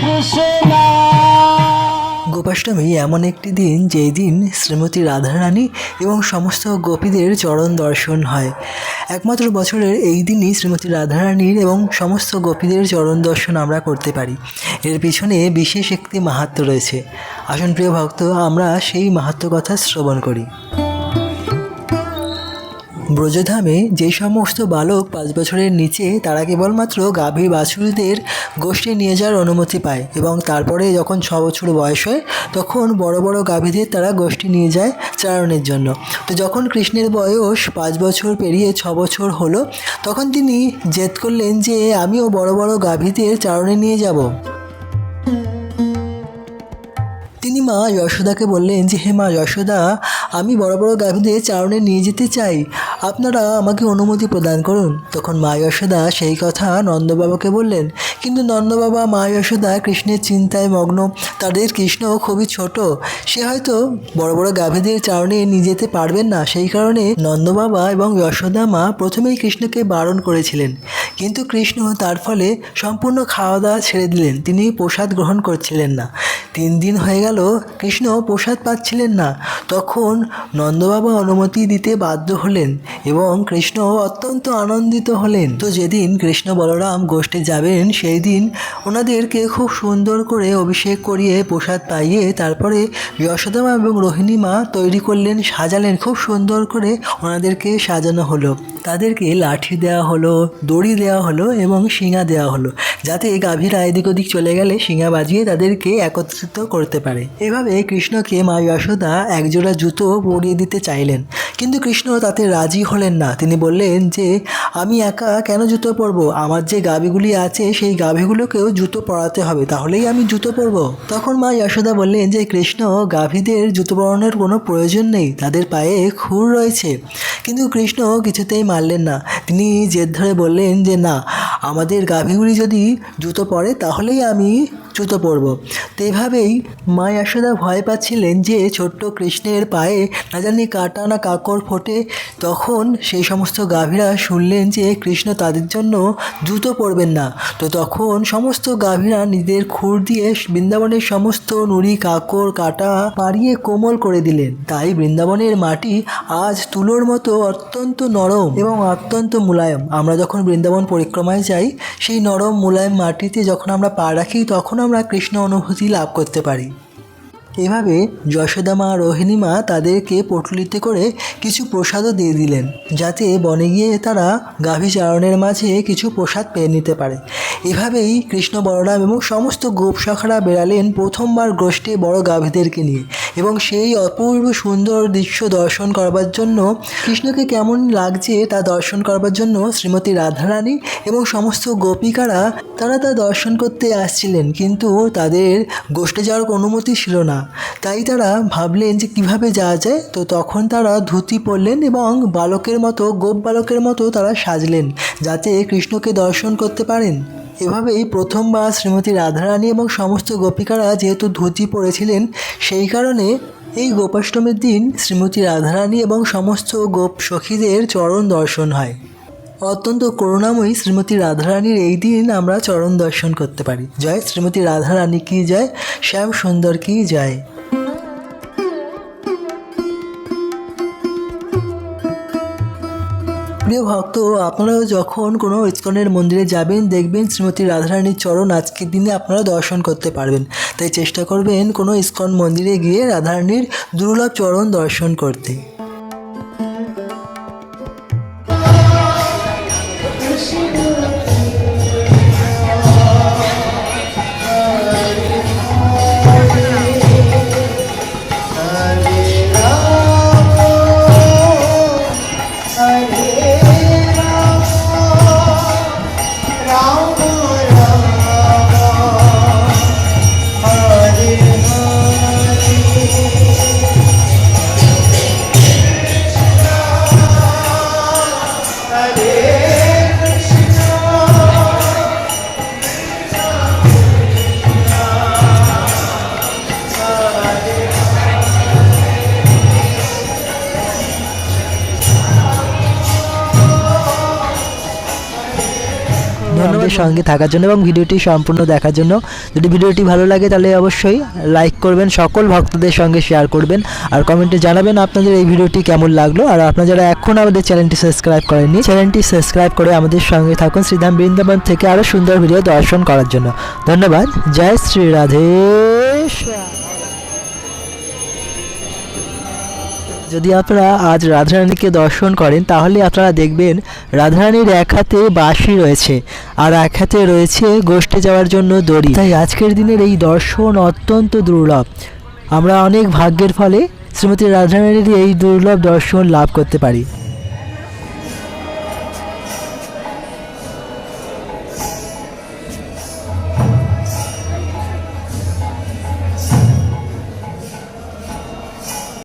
কৃষ্ণ। গোপাষ্টমী এমন একটি দিন যেই দিন শ্রীমতী রাধারানী এবং সমস্ত গোপীদের চরণ দর্শন হয়। একমাত্র বছরের এই দিনই শ্রীমতী রাধারানীর এবং সমস্ত গোপীদের চরণ দর্শন আমরা করতে পারি। এর পিছনে বিশেষ একটি মাহাত্ম্য রয়েছে। আসন প্রিয় ভক্ত, আমরা সেই মাহাত্ম্য কথা শ্রবণ করি। ব্রজধামে যে সমস্ত বালক পাঁচ বছরের নিচে, তারা কেবলমাত্র গাভী বাছুরদের গোষ্ঠী নিয়ে যাওয়ার অনুমতি পায় এবং তারপরে যখন ছ বছর বয়স হয়, তখন বড় বড় গাভীদের তারা গোষ্ঠী নিয়ে যায় চারণের জন্য। তো যখন কৃষ্ণের বয়স পাঁচ বছর পেরিয়ে ছ বছর হলো, তখন তিনি জেদ করলেন যে আমিও বড় বড় গাভীদের চারণে নিয়ে যাব। তিনি মা যশোদাকে বললেন যে, হে মা যশোদা, আমি বড় বড় গাভীদের চারণে নিয়ে যেতে চাই। আপনারা আমাকে অনুমতি প্রদান করুন। তখন মা যশোদা সেই কথা নন্দবাবাকে বললেন। কিন্তু নন্দবাবা, মা যশোদা কৃষ্ণের চিন্তায় মগ্ন। তাদের কৃষ্ণ খুবই ছোট। সে হয়তো বড় বড় গাভীদের চারণে নিয়ে যেতে পারবেন না। সেই কারণে নন্দবাবা এবং যশোদা মা প্রথমেই কৃষ্ণকে বারণ করেছিলেন। কিন্তু কৃষ্ণ তার ফলে সম্পূর্ণ খাওয়া দাওয়া ছেড়ে দিলেন। তিনি প্রসাদ গ্রহণ করছিলেন না। তিন দিন হয়ে গেল, কৃষ্ণ প্রসাদ পাচ্ছিলেন না। তখন নন্দবাবা অনুমতি দিতে বাধ্য হলেন এবং কৃষ্ণ অত্যন্ত আনন্দিত হলেন। তো যেদিন কৃষ্ণ বলরাম গোষ্ঠে যাবেন, সেই দিন ওনাদেরকে খুব সুন্দর করে অভিষেক করিয়ে প্রসাদ পাইয়ে তারপরে যশোদামা এবং রোহিণী মা তৈরি করলেন, সাজালেন। খুব সুন্দর করে ওনাদেরকে সাজানো হলো। তাদেরকে লাঠি দেওয়া হলো, দড়ি দেওয়া হলো এবং শিঙা দেওয়া হলো, যাতে গাভীরা এদিক ওদিক চলে গেলে শিঙা বাজিয়ে তাদেরকে একত্রিত করতে পারে। এভাবে কৃষ্ণকে মা যশোদা একজোড়া জুতো পরিয়ে দিতে চাইলেন। কিন্তু কৃষ্ণ তাতে রাজি হলেন না। তিনি বললেন যে, আমি একা কেন জুতো পরবো? আমার যে গাভীগুলি আছে, সেই গাভীগুলোকেও জুতো পরাতে হবে, তাহলেই আমি জুতো পরবো। তখন মা যশোদা বললেন যে, কৃষ্ণ, গাভীদের জুতো পরানোর কোনো প্রয়োজন নেই। তাদের পায়ে খুর রয়েছে। কিন্তু কৃষ্ণ কিছুতেই মারলেন না। তিনি জেদ ধরে বললেন যে, না, আমাদের গাভীগুলি যদি জুতো পরে তাহলেই আমি জুতো পরব। তো এভাবেই মা যশোদা ভয় পাচ্ছিলেন যে ছোট্ট কৃষ্ণের পায়ে না জানি কাটা না কাকড় ফোটে। তখন সেই সমস্ত গাভীরা শুনলেন যে কৃষ্ণ তাদের জন্য জুতো পরবেন না। তো তখন সমস্ত গাভীরা নিজের খুর দিয়ে বৃন্দাবনের সমস্ত নুড়ি কাকড় কাটা পাড়িয়ে কোমল করে দিলেন। তাই বৃন্দাবনের মাটি আজ তুলোর মতো অত্যন্ত নরম এবং অত্যন্ত মুলায়ম। আমরা যখন বৃন্দাবন পরিক্রমায় যাই, সেই নরম মুলায়ম মাটিতে যখন আমরা পা রাখি তখন আমরা কৃষ্ণ অনুভূতি লাভ করতে পারি। এভাবে যশোদা মা রোহিণী মা তাদেরকে পটলিতে করে কিছু প্রসাদও দিয়ে দিলেন, যাতে বনে গিয়ে তারা গাভী চারণের মাঝে কিছু প্রসাদ পেয়ে নিতে পারে। এভাবেই কৃষ্ণ বলরাম এবং সমস্ত গোপশাখারা বেড়ালেন প্রথমবার গোষ্ঠে বড় গাভীদেরকে নিয়ে এবং সেই অপূর্ব সুন্দর দৃশ্য দর্শন করবার জন্য কৃষ্ণকে কেমন লাগছে তা দর্শন করবার জন্য শ্রীমতী রাধারানী এবং সমস্ত গোপিকারা তারা তা দর্শন করতে আসছিলেন, কিন্তু তাদের গোষ্ঠে যাওয়ার অনুমতি ছিল না। তাই তারা ভাবলেন যে কীভাবে যাওয়া যায়। তো তখন তারা ধুতি পরলেন এবং বালকের মতো, গোপ বালকের মতো তারা সাজলেন, যাতে কৃষ্ণকে দর্শন করতে পারেন। এভাবেই প্রথমবার শ্রীমতী রাধারানী এবং সমস্ত গোপিকারা যেহেতু ধুতি পরেছিলেন, সেই কারণে এই গোপাষ্টমীর দিন শ্রীমতী রাধারানী এবং সমস্ত গোপ সখীদের চরণ দর্শন হয়। অত্যন্ত করুণাময়ী শ্রীমতী রাধারানীর এই দিন আমরা চরণ দর্শন করতে পারি। জয় শ্রীমতী রাধারানী কি জয়? শ্যাম সুন্দর কি জয়? প্রিয় ভক্ত, আপনারাও যখন কোনো ইস্কনের মন্দিরে যাবেন, দেখবেন শ্রীমতী রাধারানীর চরণ আজকের দিনে আপনারা দর্শন করতে পারবেন। তাই চেষ্টা করবেন কোনো ইস্কন মন্দিরে গিয়ে রাধারানীর দুর্লভ চরণ দর্শন করতে। আমাদের সঙ্গে থাকার জন্য এবং ভিডিওটি সম্পূর্ণ দেখার জন্য। যদি ভিডিওটি ভালো লাগে তাহলে অবশ্যই লাইক করবেন সকল ভক্তদের সঙ্গে শেয়ার করবেন আর কমেন্টে জানাবেন আপনাদের এই ভিডিওটি কেমন লাগল। আর আপনারা যারা এখন আমাদের চ্যানেলটি সাবস্ক্রাইব করেননি চ্যানেলটি সাবস্ক্রাইব করে আমাদের সঙ্গে থাকুন শ্রীধাম বৃন্দাবন থেকে আরও সুন্দর ভিডিও দর্শন করার জন্য। ধন্যবাদ। জয় শ্রী রাধে যদি আপনারা আজ রাধারানীকে দর্শন করেন, তাহলে আপনারা দেখবেন রাধারানীর এক হাতে বাঁশি রয়েছে আর এক হাতে রয়েছে গোষ্ঠে যাওয়ার জন্য দড়ি। তাই আজকের দিনের এই দর্শন অত্যন্ত দুর্লভ। আমরা অনেক ভাগ্যের ফলে শ্রীমতী রাধারানীর এই দুর্লভ দর্শন লাভ করতে পারি।